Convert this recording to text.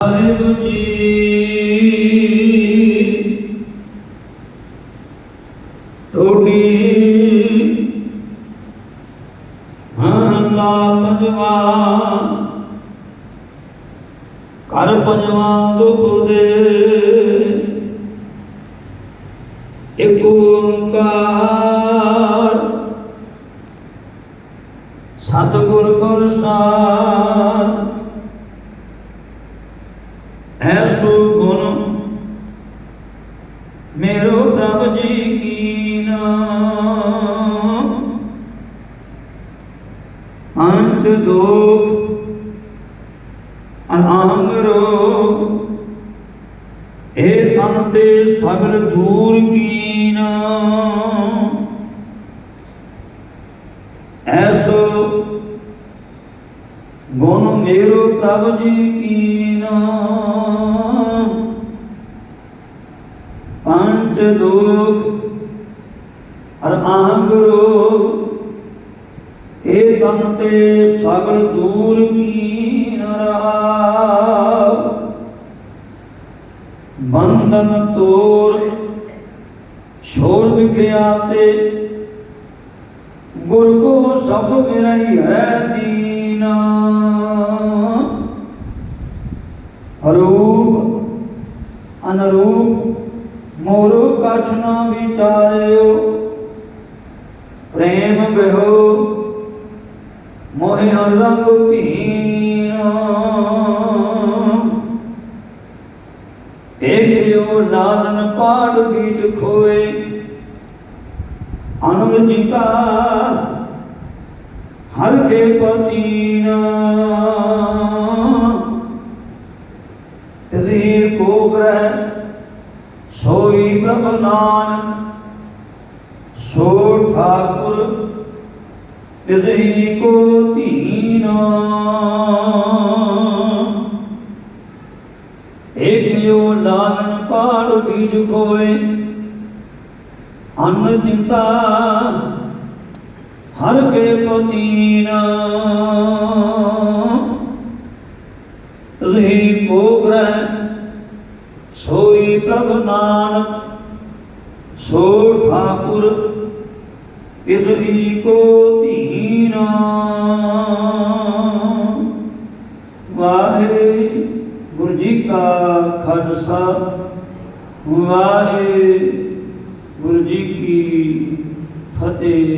ਵਾਹਿਗੁਰੂ ਜੀ। ਤੋੜੀ ਮਹਲਾ ਪੰਜਵਾ ਕਰ ਪੰਜਵਾ ਦੁਖ ਦੇ ਇਕ ਪ੍ਰਭ ਕੀਨਾ ਪੰਜ ਦੋਖ ਅਨਾਮ ਰੋਗ ਇਹ ਤਨ ਤੇ ਸਗਲ ਦੂਰ ਕੀਨਾ। ਐਸੋ ਗੁਣ ਮੇਰੋ ਪ੍ਰਭ ਜੀ ਕੀ ਪੰਜ ਅਰ ਆਂਗ ਰੋਗ ਏ ਤਨ ਤੇ ਸਗਲ ਦੂਰ ਕੀਨ ਰਹਾਉ ਬੰਧਨ ਤੋਰ ਛੋੜ ਵਿਖਿਆ ਤੇ ਗੁਰ ਕੋ ਸਭ ਮੇਰਾ ਹੀ ਹਰੈ ਦੀਨਾ। ਅਰੂਪ, ਅਨਰੂਪ ਮੋਰੋ ਕਛ ਨਾ ਵਿਚਾਰਿਓ, ਪ੍ਰੇਮ ਬਿਹੋ ਮੋਹਿ ਰੰਗ ਭੀਨਾ ਏਕਿਓ ਲਾਲਨ ਪਾੜ ਬੀਜ ਖੋਏ ਅਨੰਦ ਜਿਤਾ ਹਰ ਕੇ ਪਤੀਨਾ। ਰੀ ਕੋ ਗ੍ਰਹਿ ਸੋਈ ਪ੍ਰਭ ਨਾਨਕ, ਸੋ ਠਾਕੁਰ ਇਸੀ ਕੋ ਧੀਨਾ। ਏਕਿਓ ਲਾਲਨ ਪਾੜ ਬੀਜ ਕੋਏ ਅੰਨ ਦਿੱਤਾ ਹਰ ਕੇ ਪਤੀਨਾ ਸੋਈ ਪ੍ਰਭ ਨਾਨਕ ਸੋ ਠਾਕੁਰ, ਇਸ ਹੀ ਕੋ ਦੀਨਾ ਵਾਹੇ ਗੁਰੂ ਜੀ ਕਾ ਖਰਸਾ ਵਾਹੇ ਗੁਰੂ ਜੀ ਕੀ ਫਤਿਹ।